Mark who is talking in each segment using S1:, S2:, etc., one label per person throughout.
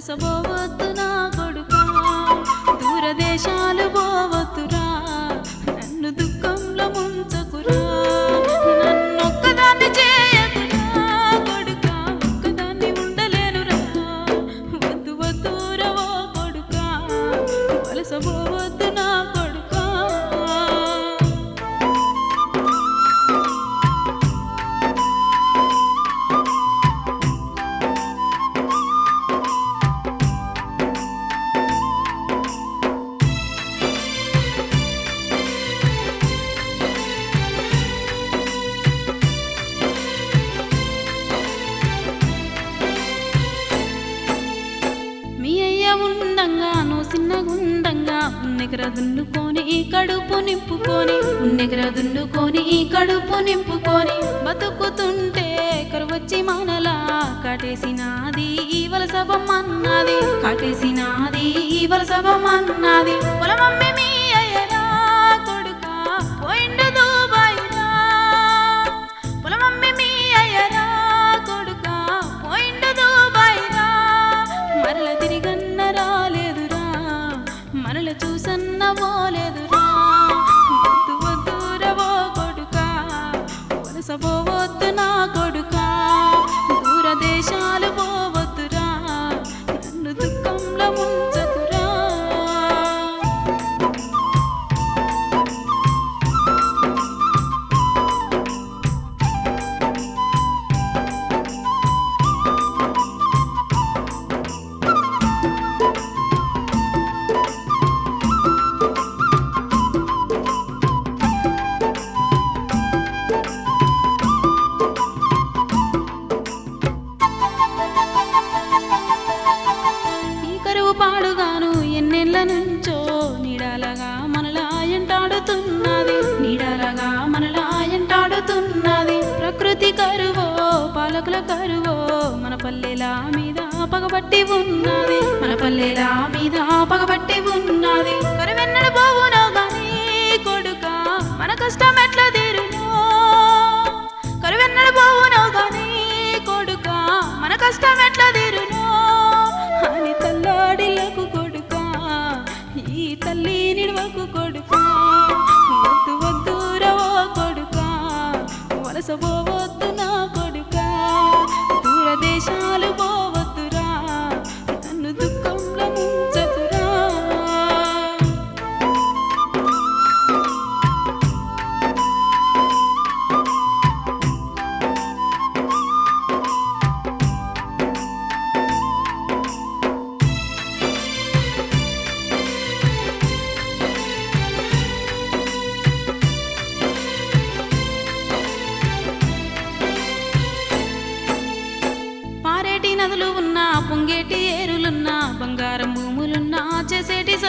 S1: వలస పోవద్దు నా దూరదేశాలు దున్నుకొని కడుపు నింపుకొని ఉన్నెగర దున్నుకొని కడుపు నింపుకొని బతుకుతుంటే కరువచ్చి మనలా కాటేసినాది వలస బొమ్మన్నది కాటేసినాది వలస బొమ్మన్నది పొలమమ్మి మీ మనల చూసన్న పోలేదురా వద్దు వద్దురవో కొడుకా. వలస నా కొడుకా. దూర దేశాలు పోవద్దురా. నన్ను దుఃఖంలో ముంచదురా కరువో పాలకుల కరువో మన పల్లెల మీద పగబట్టి ఉన్నది. మన పల్లెల మీద పగబట్టి ఉన్నది. కరువెన్నడు పోవునో గాని కొడుక మన కష్టం ఎట్లా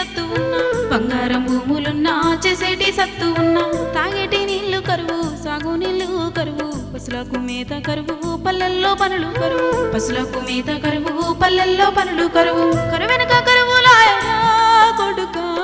S1: సత్తు ఉన్నా బంగారం భూములున్నా చేసేటి సత్తు ఉన్నా. తాగేటి నీళ్ళు కరువు సాగు నీళ్ళు కరువు. పసులకు మేత కరువు పల్లెల్లో పనులు కరువు. పసులకు మేత కరువు పల్లెల్లో పనులు కరువు. కరువెనక కరువులాయరా కొడుక.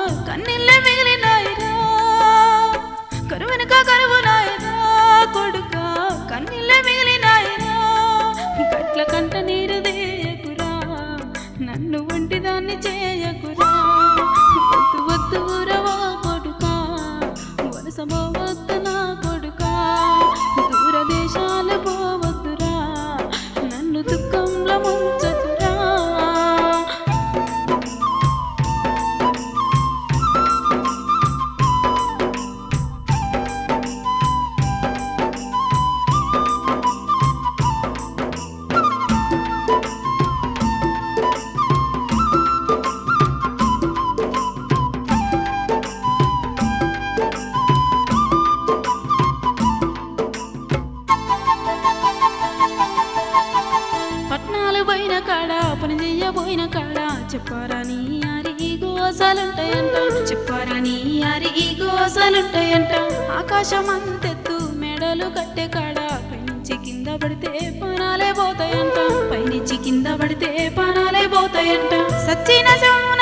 S1: చెప్పారని అరిగి గోసలుంటాయంట చెప్పారని అరిగి నీ ఆకాశం అంతెత్తు మెడలు కట్టే కాడ పైనుంచి కింద పడితే పానాలే పోతాయంట. పైనుంచి కింద పడితే పానాలే పోతాయంట. సచ్చిన సౌనైనా